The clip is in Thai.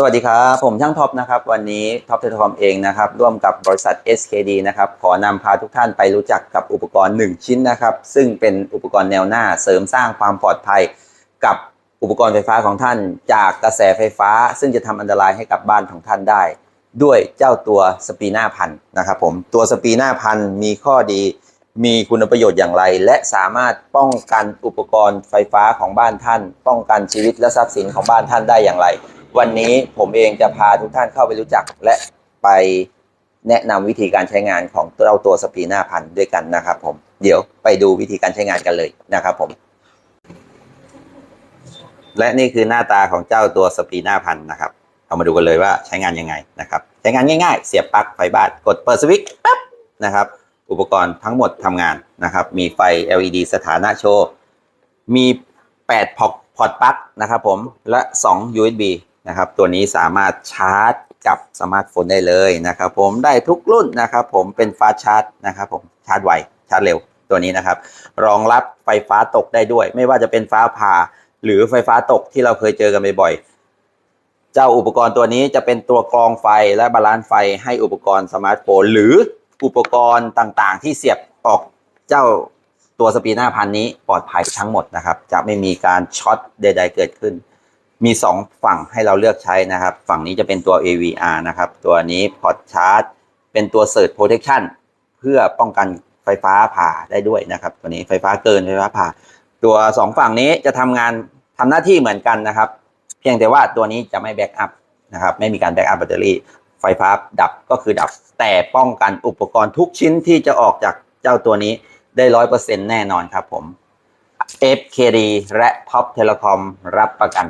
สวัสดีครับ ผมช่างท็อปนะครับ วันนี้ท็อปเทเลคอมเองนะครับ ร่วมกับบริษัท SKD นะครับ ขอนำพาทุกท่านไปรู้จักกับอุปกรณ์ 1 ชิ้นนะครับ ซึ่งเป็นอุปกรณ์แนวหน้าเสริมสร้างความปลอดภัย กับอุปกรณ์ไฟฟ้าของท่าน จากกระแสไฟฟ้า ซึ่งจะทำอันตรายให้กับบ้านของท่านได้ ด้วยเจ้าตัวสปีน่าพันนะครับผมตัวสปีน่าพันมีข้อดีมีคุณประโยชน์อย่างไร และสามารถป้องกันอุปกรณ์ไฟฟ้าของบ้านท่าน ป้องกันชีวิตและทรัพย์สินของบ้านท่านได้อย่างไร วันนี้ผมเองจะพาทุกท่านเข้าไปรู้จักและไปแนะนำวิธีการใช้งานของเจ้าตัวสปีนาพันด้วยกันนะครับผมเดี๋ยวไปดูวิธีการใช้งานกันเลยนะครับผม และนี่คือหน้าตาของเจ้าตัวสปีนาพันนะครับ เอามาดูกันเลยว่าใช้งานยังไงนะครับ ใช้งานง่าย ๆ เสียบปลั๊กไฟบ้านกดเปิดสวิตช์ปั๊บนะครับ อุปกรณ์ทั้งหมดทำงานนะครับ มีไฟ LED สถานะโชว์ มี8พอร์ตพอร์ตปลั๊กนะครับผมและ 2 USB นะครับ ตัวนี้สามารถชาร์จกับสมาร์ทโฟนได้เลยนะครับผมได้ทุกรุ่นนะครับผมเป็นฟาชาร์จนะครับผมชาร์จไวชาร์จเร็วตัวนี้นะครับ รองรับไฟฟ้าตกได้ด้วย ไม่ว่าจะเป็นฟ้าผ่าหรือไฟฟ้าตกที่เราเคยเจอกันบ่อยๆเจ้าอุปกรณ์ตัวนี้จะเป็นตัวกรองไฟและบาลานซ์ไฟให้อุปกรณ์สมาร์ทโฟน หรืออุปกรณ์ต่างๆ ที่เสียบออกเจ้าตัวสปีน่าพันนี้ปลอดภัยทั้งหมดนะครับ จะไม่มีการช็อตใด ๆ เกิดขึ้น มี 2 ฝั่งให้เราเลือกใช้นะครับ ฝั่งนี้จะเป็นตัว AVR นะครับ ตัวนี้พอร์ตชาร์จเป็นตัว Surge Protection เพื่อป้องกันไฟฟ้าผ่าได้ด้วยนะครับ ตัวนี้ไฟฟ้าเกินไฟฟ้าผ่า ตัว 2 ฝั่งนี้จะทำงานทำหน้าที่เหมือนกันนะครับ เพียงแต่ว่าตัวนี้จะไม่แบ็กอัพนะครับ ไม่มีการแบ็กอัพแบตเตอรี่ ไฟฟ้าดับก็คือดับ แต่ป้องกันอุปกรณ์ทุกชิ้นที่จะออกจากเจ้าตัวนี้ได้ร้อยเปอร์เซ็นแน่นอนครับผม FKD และ Top Telecom รับประกัน